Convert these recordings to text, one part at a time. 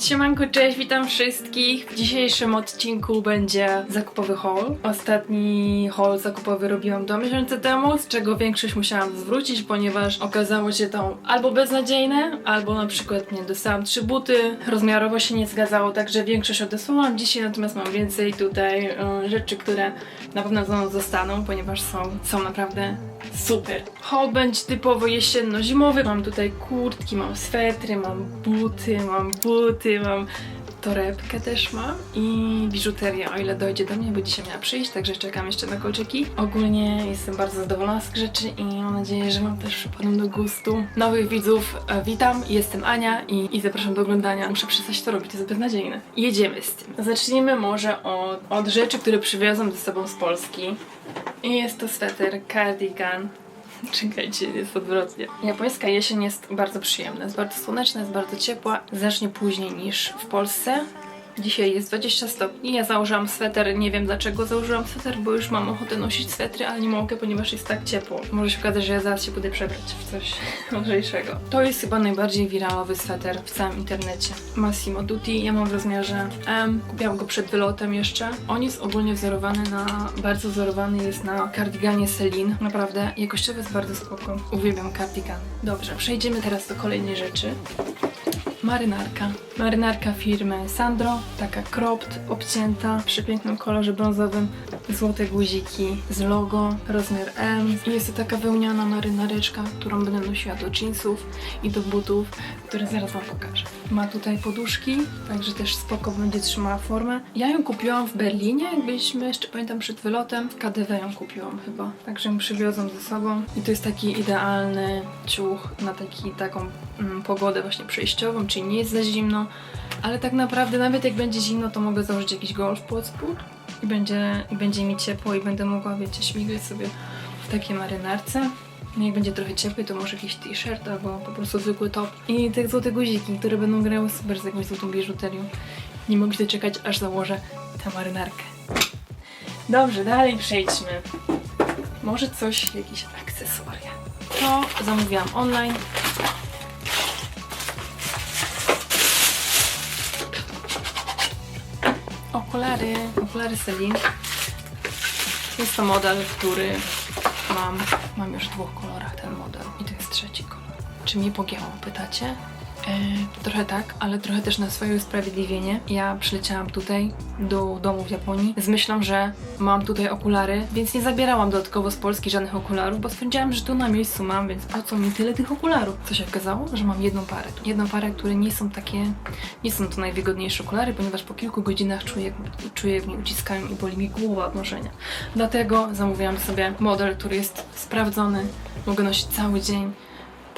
Siemanko, cześć, witam wszystkich. W dzisiejszym odcinku będzie zakupowy haul. Ostatni haul zakupowy robiłam dwa miesiące temu, z czego większość musiałam zwrócić, ponieważ okazało się to albo beznadziejne, albo na przykład nie dostałam trzy buty, rozmiarowo się nie zgadzało, także większość odesłałam dzisiaj, natomiast mam więcej tutaj e, rzeczy, które na pewno ze zostaną, ponieważ są, są naprawdę super. Będzie typowo jesienno-zimowy. Mam tutaj kurtki, mam swetry, mam buty, mam buty, mam torebkę też mam i biżuterię, o ile dojdzie do mnie, bo dzisiaj miała przyjść, także czekam jeszcze na kolczyki. Ogólnie jestem bardzo zadowolona z rzeczy i mam nadzieję, że Wam też przypadną do gustu. Nowych widzów e, witam, jestem Ania i, i zapraszam do oglądania. Muszę przestać to robić, to jest beznadziejne. Jedziemy z tym. Zacznijmy może od, od rzeczy, które przywiozłam ze sobą z Polski. I jest to sweter, cardigan. Czekajcie, jest odwrotnie. Japońska jesień jest bardzo przyjemna, jest bardzo słoneczna, jest bardzo ciepła. Znacznie później niż w Polsce. Dzisiaj jest 20 stopni. Ja założyłam sweter, nie wiem dlaczego założyłam sweter, bo już mam ochotę nosić swetry, ale nie mogę, ponieważ jest tak ciepło. Może się okazać, że ja zaraz się będę przebrać w coś lżejszego. To jest chyba najbardziej wiralowy sweter w całym internecie. Massimo Dutti, ja mam w rozmiarze M. Kupiłam go przed wylotem jeszcze. On jest ogólnie wzorowany na, bardzo wzorowany jest na kardiganie Celine. Naprawdę, jakościowy jest bardzo spoko. Uwielbiam kardigany. Dobrze, przejdziemy teraz do kolejnej rzeczy. Marynarka. Marynarka firmy Sandro, taka cropped, obcięta, w przepięknym kolorze brązowym, złote guziki z logo, rozmiar M. Jest to taka wełniana marynareczka, którą będę nosiła do jeansów i do butów, które zaraz Wam pokażę. Ma tutaj poduszki, także też spoko będzie trzymała formę. Ja ją kupiłam w Berlinie, jak byliśmy, jeszcze pamiętam przed wylotem. W KDW ją kupiłam chyba, także ją przywiozłam ze sobą. I to jest taki idealny ciuch na taki, taką mm, pogodę właśnie przejściową, czyli nie jest za zimno, ale tak naprawdę nawet jak będzie zimno, to mogę założyć jakiś golf pod spód i będzie, i będzie mi ciepło i będę mogła, wiecie, śmigać sobie w takiej marynarce. No jak będzie trochę cieplej, to może jakiś t-shirt albo po prostu zwykły top. I te złote guziki, które będą grały super z jakąś złotą biżuterią. Nie mogę się doczekać, aż założę tę marynarkę. Dobrze, dalej przejdźmy. Może coś, jakieś akcesoria. To zamówiłam online. Okulary, okulary Celine. Jest to model, który mam, mam już w dwóch kolorach ten model i to jest trzeci kolor. Czy mnie pogięło, pytacie? E, trochę tak, ale trochę też na swoje usprawiedliwienie. Ja przyleciałam tutaj do domu w Japonii z myślą, że mam tutaj okulary, więc nie zabierałam dodatkowo z Polski żadnych okularów, bo stwierdziłam, że tu na miejscu mam, więc po co mi tyle tych okularów? Co się okazało? Że mam jedną parę. Jedną parę, które nie są takie, nie są to najwygodniejsze okulary, ponieważ po kilku godzinach czuję, czuję jak mi uciskają i boli mi głowa od noszenia. Dlatego zamówiłam sobie model, który jest sprawdzony, mogę nosić cały dzień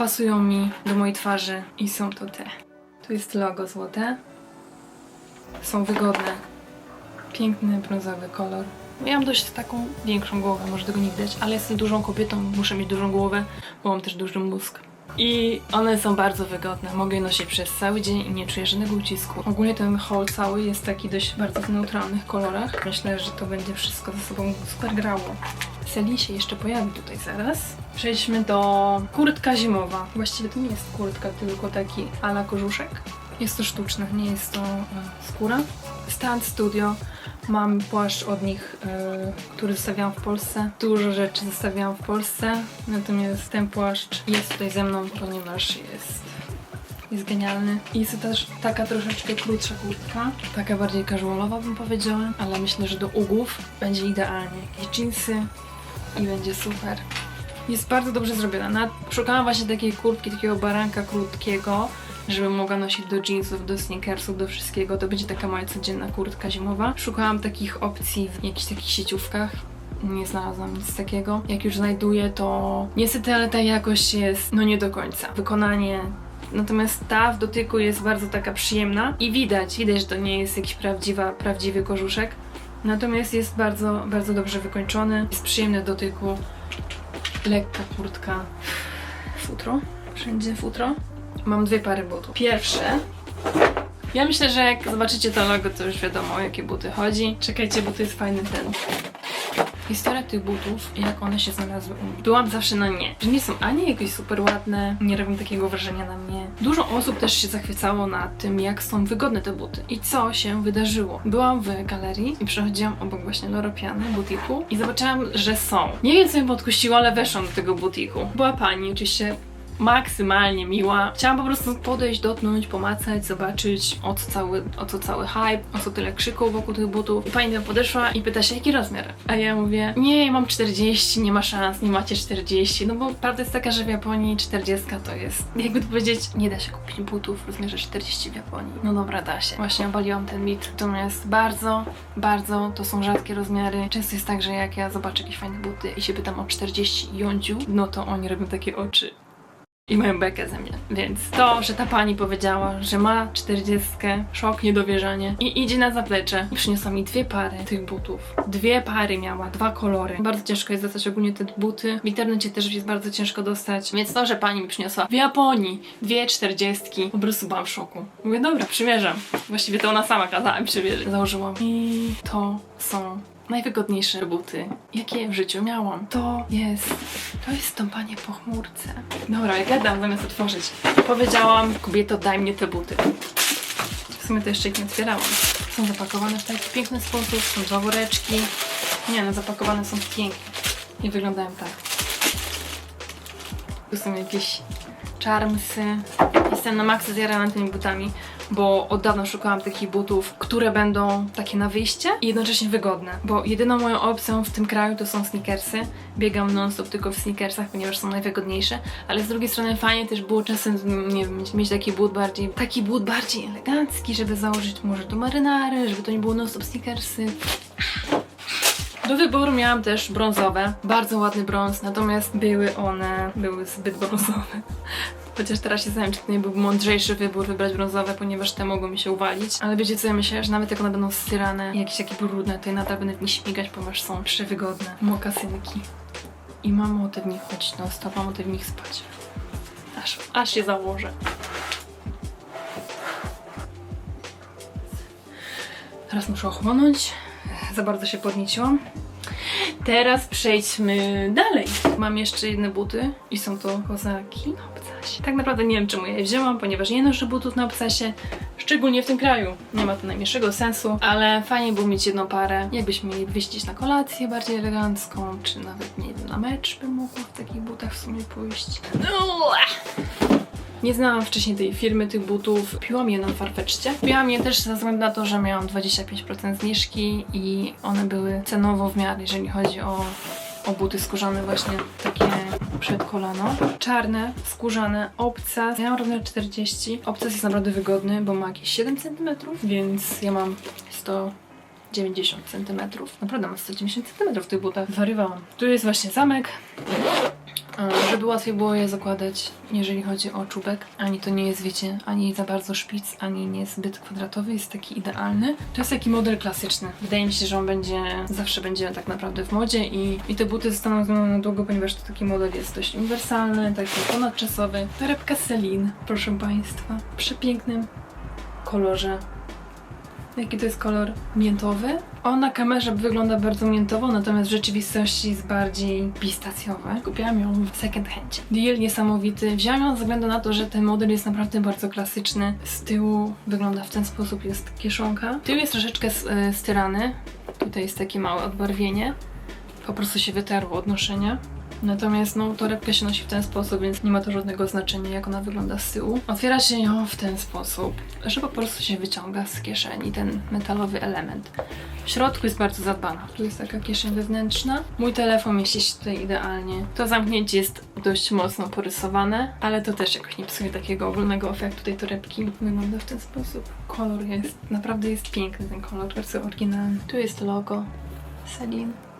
pasują mi do mojej twarzy i są to te. Tu jest logo złote. Są wygodne. Piękny brązowy kolor. Miałam dość taką większą głowę, może tego nie widać, ale jestem dużą kobietą, muszę mieć dużą głowę, bo mam też duży mózg. I one są bardzo wygodne. Mogę je nosić przez cały dzień i nie czuję żadnego ucisku. Ogólnie ten haul cały jest taki dość bardzo w neutralnych kolorach. Myślę, że to będzie wszystko ze sobą super grało. Celine się jeszcze pojawi tutaj zaraz. Przejdźmy do kurtka zimowa. Właściwie to nie jest kurtka, tylko taki ala kożuszek. Jest to sztuczne, nie jest to e, skóra. Stand Studio. Mam płaszcz od nich, e, który zostawiałam w Polsce. Dużo rzeczy zostawiałam w Polsce, natomiast ten płaszcz jest tutaj ze mną, ponieważ jest jest genialny. I jest to też taka troszeczkę krótsza kurtka, taka bardziej casualowa bym powiedziała, ale myślę, że do ugów będzie idealnie. Jakieś jeansy i będzie super. Jest bardzo dobrze zrobiona. Na, szukałam właśnie takiej kurtki, takiego baranka krótkiego, żebym mogła nosić do jeansów, do sneakersów, do wszystkiego. To będzie taka moja codzienna kurtka zimowa. Szukałam takich opcji w jakichś takich sieciówkach. Nie znalazłam nic takiego. Jak już znajduję, to niestety, ale ta jakość jest no nie do końca. Wykonanie Natomiast ta w dotyku jest bardzo taka przyjemna i widać, widać, że to nie jest jakiś prawdziwa, prawdziwy kożuszek. Natomiast jest bardzo, bardzo dobrze wykończony, jest przyjemny w dotyku, lekka kurtka, futro, wszędzie futro. Mam dwie pary butów. Pierwsze, ja myślę, że jak zobaczycie to logo, to już wiadomo o jakie buty chodzi. Czekajcie, bo to jest fajny ten. Historia tych butów, jak one się znalazły u mnie. Byłam zawsze na nie. Że nie są ani jakieś super ładne, nie robią takiego wrażenia na mnie. Dużo osób też się zachwycało na tym, jak są wygodne te buty. I co się wydarzyło? Byłam w galerii i przechodziłam obok właśnie Loropiany, butiku i zobaczyłam, że są. Nie wiem, co mnie podkusiło, ale weszłam do tego butiku. Była pani, oczywiście maksymalnie miła. Chciałam po prostu podejść, dotknąć, pomacać, zobaczyć o co cały, o co cały hype, o co tyle krzyku wokół tych butów. I pani tam podeszła i pyta się, jaki rozmiar? A ja mówię, nie, mam 40, nie ma szans, nie macie 40. No bo prawda jest taka, że w Japonii 40 to jest, jakby to powiedzieć, nie da się kupić butów w rozmiarze 40 w Japonii. No dobra, da się. Właśnie obaliłam ten mit. Natomiast bardzo, bardzo to są rzadkie rozmiary. Często jest tak, że jak ja zobaczę jakieś fajne buty i się pytam o 40 jądziu, no to oni robią takie oczy i mają bekę ze mnie. Więc to, że ta pani powiedziała, że ma 40, szok, niedowierzanie i idzie na zaplecze i przyniosła mi dwie pary tych butów. Dwie pary miała, dwa kolory. Bardzo ciężko jest dostać ogólnie te buty. W internecie też jest bardzo ciężko dostać. Więc to, że pani mi przyniosła w Japonii dwie 40, po prostu byłam w szoku. Mówię, dobra, przymierzam. Właściwie to ona sama kazała mi przymierzyć. Założyłam. I to są najwygodniejsze buty, jakie w życiu miałam. To jest, to jest stąpanie po chmurce. Dobra, jak gadam zamiast otworzyć. Powiedziałam, kobieto, daj mnie te buty. W sumie to jeszcze ich nie otwierałam. Są zapakowane w taki piękny sposób, są dwa woreczki. Nie no, zapakowane są pięknie. I wyglądają tak. Tu są jakieś charmsy. Jestem na maksa zjarana tymi butami, bo od dawna szukałam takich butów, które będą takie na wyjście i jednocześnie wygodne. Bo jedyną moją opcją w tym kraju to są sneakersy. Biegam non-stop tylko w sneakersach, ponieważ są najwygodniejsze, ale z drugiej strony fajnie też było czasem, nie wiem, mieć, taki but bardziej, taki but bardziej elegancki, żeby założyć może do marynary, żeby to nie było non-stop sneakersy. Do wyboru miałam też brązowe, bardzo ładny brąz, natomiast były one, były zbyt brązowe. Chociaż teraz się zastanawiam, czy to nie był mądrzejszy wybór wybrać brązowe, ponieważ te mogą mi się uwalić. Ale wiecie co, ja myślę, że nawet jak one będą styrane jakieś takie brudne, to ja nadal będę w nich śmigać, ponieważ są przewygodne. Mokasynki. I mam ochotę w nich chodzić non stop, mam ochotę w nich spać. Aż, aż je założę. Teraz muszę ochłonąć. Za bardzo się podnieciłam. Teraz przejdźmy dalej. Mam jeszcze jedne buty i są to kozaki Tak naprawdę nie wiem czemu je wzięłam, ponieważ nie noszę butów na obcasie, szczególnie w tym kraju. Nie ma to najmniejszego sensu, ale fajnie było mieć jedną parę. Jakbyśmy mieli gdzieś na kolację bardziej elegancką, czy nawet nie wiem, na mecz bym mogła w takich butach w sumie pójść. Uaa! Nie znałam wcześniej tej firmy, tych butów. Piłam je na Farfetchcie. Piłam je też ze względu na to, że miałam 25% zniżki i one były cenowo w miarę, jeżeli chodzi o, o buty skórzane właśnie takie przed kolano. Czarne, skórzane, obcas. Ja mam rozmiar 40. Obcas jest naprawdę wygodny, bo ma jakieś 7 cm, więc ja mam 190 cm. Naprawdę mam 190 cm w tych butach. Zwariowałam. Tu jest właśnie zamek. E, Żeby łatwiej było je zakładać, jeżeli chodzi o czubek. Ani to nie jest, wiecie, ani za bardzo szpic, ani nie zbyt kwadratowy, jest taki idealny. To jest taki model klasyczny. Wydaje mi się, że on będzie, zawsze będzie tak naprawdę w modzie i, i te buty zostaną ze na długo, ponieważ to taki model jest dość uniwersalny, taki ponadczasowy. Torebka Celine, proszę Państwa, w przepięknym kolorze Jaki to jest kolor? Miętowy? On na kamerze wygląda bardzo miętowo, natomiast w rzeczywistości jest bardziej pistacjowy. Kupiłam ją w second handzie. Deal niesamowity. Wziąłam ją ze względu na to, że ten model jest naprawdę bardzo klasyczny. Z tyłu wygląda w ten sposób, jest kieszonka. Tył jest troszeczkę e, styrany. Tutaj jest takie małe odbarwienie. Po prostu się wytarło od noszenia. Natomiast no, torebkę się nosi w ten sposób, więc nie ma to żadnego znaczenia, jak ona wygląda z tyłu. Otwiera się ją w ten sposób, że po prostu się wyciąga z kieszeni ten metalowy element. W środku jest bardzo zadbana. Tu jest taka kieszeń wewnętrzna. Mój telefon mieści się tutaj idealnie. To zamknięcie jest dość mocno porysowane, ale to też jakoś nie psuje takiego ogólnego efektu tej torebki. Wygląda w ten sposób. Kolor jest, naprawdę jest piękny ten kolor, bardzo oryginalny. Tu jest logo Celine.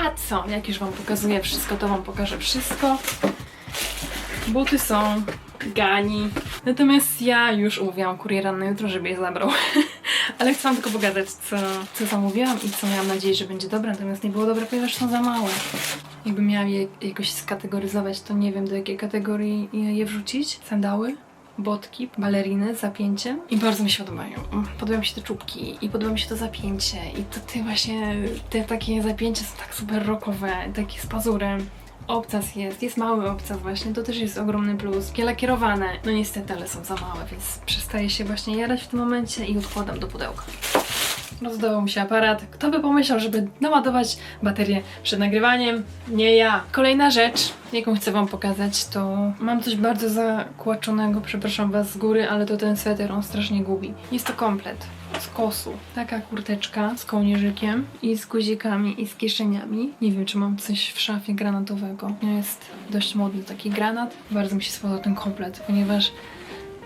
A co? Jak już Wam pokazuję wszystko, to Wam pokażę wszystko. Buty są, gani. Natomiast ja już umówiłam kuriera na jutro, żeby je zabrał. Ale chcę tylko pokazać, co, co zamówiłam i co miałam nadzieję, że będzie dobre. Natomiast nie było dobre, ponieważ są za małe. Jakbym miała je jakoś skategoryzować, to nie wiem do jakiej kategorii je wrzucić. Sandały? Botki, baleriny z zapięciem i bardzo mi się podobają. Mm, Podobają mi się te czubki i podoba mi się to zapięcie i to te właśnie, te takie zapięcia są tak super rockowe, takie z pazurem. Obcas jest, jest mały obcas właśnie, to też jest ogromny plus. Lakierowane, no niestety, ale są za małe, więc przestaję się właśnie jarać w tym momencie i odkładam do pudełka. Rozdawał mi się aparat. Kto by pomyślał, żeby naładować baterię przed nagrywaniem? Nie ja. Kolejna rzecz, jaką chcę Wam pokazać, to mam coś bardzo zakłaczonego, przepraszam Was z góry, ale to ten sweter, on strasznie gubi. Jest to komplet z kosu. Taka kurteczka z kołnierzykiem i z guzikami i z kieszeniami. Nie wiem, czy mam coś w szafie granatowego. Jest dość modny taki granat. Bardzo mi się spodobał ten komplet, ponieważ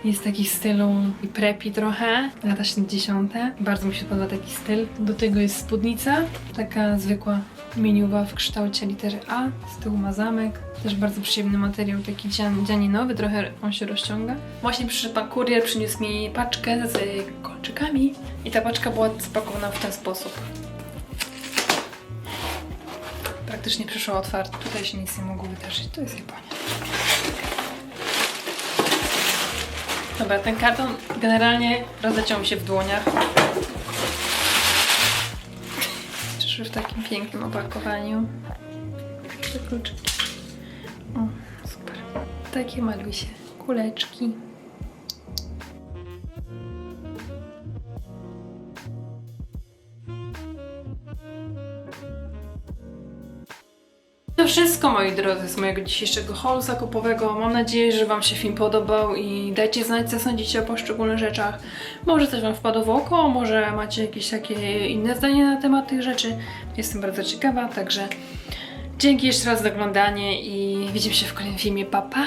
jest taki stylu i preppy trochę, lata 70. Bardzo mi się podoba taki styl. Do tego jest spódnica, taka zwykła miniuwa w kształcie litery A. Z tyłu ma zamek. Też bardzo przyjemny materiał, taki dzian, dzianinowy, trochę on się rozciąga. Właśnie przyszedł pan kurier, przyniósł mi paczkę z kolczykami i ta paczka była spakowana w ten sposób. Praktycznie przyszła otwarta. Tutaj się nic nie mogło wydarzyć. To jest Japonia. Dobra, ten karton generalnie rozleciał mi się w dłoniach. Przyszły w takim pięknym opakowaniu. Kluczyki. O, super. Takie malusie. Kuleczki. To wszystko moi drodzy z mojego dzisiejszego haulu zakupowego. Mam nadzieję, że Wam się film podobał i dajcie znać co sądzicie o poszczególnych rzeczach. Może coś Wam wpadło w oko, może macie jakieś takie inne zdanie na temat tych rzeczy. Jestem bardzo ciekawa, także dzięki jeszcze raz za oglądanie i widzimy się w kolejnym filmie. Pa pa!